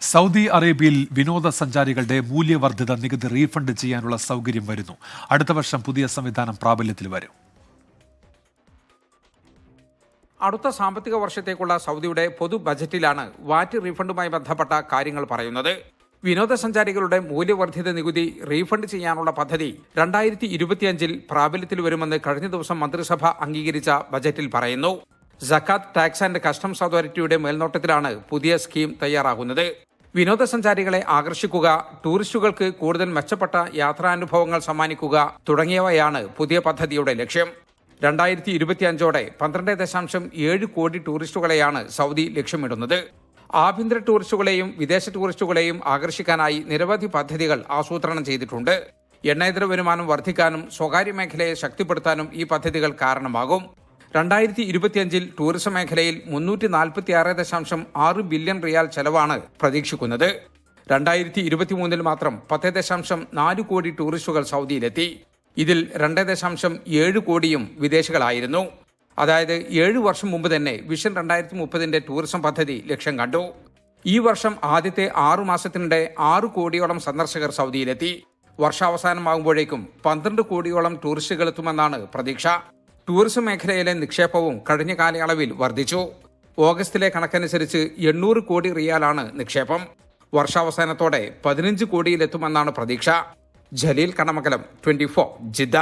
Saudi അറേബ്യയിൽ വിനോദസഞ്ചാരികളുടെ മൂല്യവർദ്ധിത നികുതി റീഫണ്ട് ചെയ്യാനുള്ള സൗകര്യം വരുന്നു. അടുത്ത വർഷം പുതിയ സംവിധാനം പ്രാബല്യത്തിൽ വരും. അടുത്ത സാമ്പത്തിക വർഷത്തേക്കുള്ള സൗദിയുടെ പൊതു ബജറ്റിലാണ് വാറ്റ് റീഫണ്ടുമായി ബന്ധപ്പെട്ട കാര്യങ്ങൾ പറയുന്നത്. വിനോദസഞ്ചാരികളുടെ മൂല്യവർദ്ധിത നികുതി റീഫണ്ട് ചെയ്യാനുള്ള പദ്ധതി രണ്ടായിരത്തി ഇരുപത്തിയഞ്ചിൽ പ്രാബല്യത്തിൽ വരുമെന്ന് കഴിഞ്ഞ ദിവസം മന്ത്രിസഭ അംഗീകരിച്ച ബജറ്റിൽ പറയുന്നു. ജക്കാത്ത് ടാക്സ് ആൻഡ് കസ്റ്റംസ് അതോറിറ്റിയുടെ മേൽനോട്ടത്തിലാണ് പുതിയ സ്കീം തയ്യാറാകുന്നത്. വിനോദസഞ്ചാരികളെ ആകർഷിക്കുക ടൂറിസ്റ്റുകൾക്ക് കൂടുതൽ മെച്ചപ്പെട്ട യാത്രാനുഭവങ്ങൾ സമ്മാനിക്കുക തുടങ്ങിയവയാണ് പുതിയ പദ്ധതിയുടെ ലക്ഷ്യം. രണ്ടായിരത്തി ഇരുപത്തിയഞ്ചോടെ പന്ത്രണ്ട് ദശാംശം ഏഴ് കോടി ടൂറിസ്റ്റുകളെയാണ് സൗദി ലക്ഷ്യമിടുന്നത്. ആഭ്യന്തര ടൂറിസ്റ്റുകളെയും വിദേശ ടൂറിസ്റ്റുകളെയും ആകർഷിക്കാനായി നിരവധി പദ്ധതികൾ ആസൂത്രണം ചെയ്തിട്ടുണ്ട്. എണ്ണേതര വരുമാനം വർദ്ധിക്കാനും സ്വകാര്യ മേഖലയെ ശക്തിപ്പെടുത്താനും ഈ പദ്ധതികൾ കാരണമാകും. രണ്ടായിരത്തി ഇരുപത്തിയഞ്ചിൽ ടൂറിസം മേഖലയിൽ മുന്നൂറ്റി നാൽപ്പത്തി ആറ് ദശാംശം ആറ് ബില്യൺ റിയാൽ ചെലവാണ് പ്രതീക്ഷിക്കുന്നത്. രണ്ടായിരത്തി ഇരുപത്തിമൂന്നിൽ മാത്രം പത്ത് ദശാംശം നാല് കോടി ടൂറിസ്റ്റുകൾ സൗദിയിലെത്തി. ഇതിൽ രണ്ട് ദശാംശം ഏഴ് കോടിയും വിദേശികളായിരുന്നു. അതായത് ഏഴ് വർഷം മുമ്പ് തന്നെ വിഷൻ രണ്ടായിരത്തി മുപ്പതിന്റെ ടൂറിസം പദ്ധതി ലക്ഷ്യം കണ്ടു. ഈ വർഷം ആദ്യത്തെ ആറു മാസത്തിനിടെ ആറ് കോടിയോളം സന്ദർശകർ സൗദിയിലെത്തി. വർഷാവസാനമാകുമ്പോഴേക്കും പന്ത്രണ്ട് കോടിയോളം ടൂറിസ്റ്റുകൾ എത്തുമെന്നാണ് പ്രതീക്ഷ. ടൂറിസം മേഖലയിലെ നിക്ഷേപവും കഴിഞ്ഞ കാലയളവിൽ വർദ്ധിച്ചു. ഓഗസ്റ്റിലെ കണക്കനുസരിച്ച് എണ്ണൂറ് കോടി റിയാലാണ് നിക്ഷേപം. വർഷാവസാനത്തോടെ പതിനഞ്ച് കോടിയിലെത്തുമെന്നാണ് പ്രതീക്ഷ. Jaleel Kanamakalam twenty Jeddah.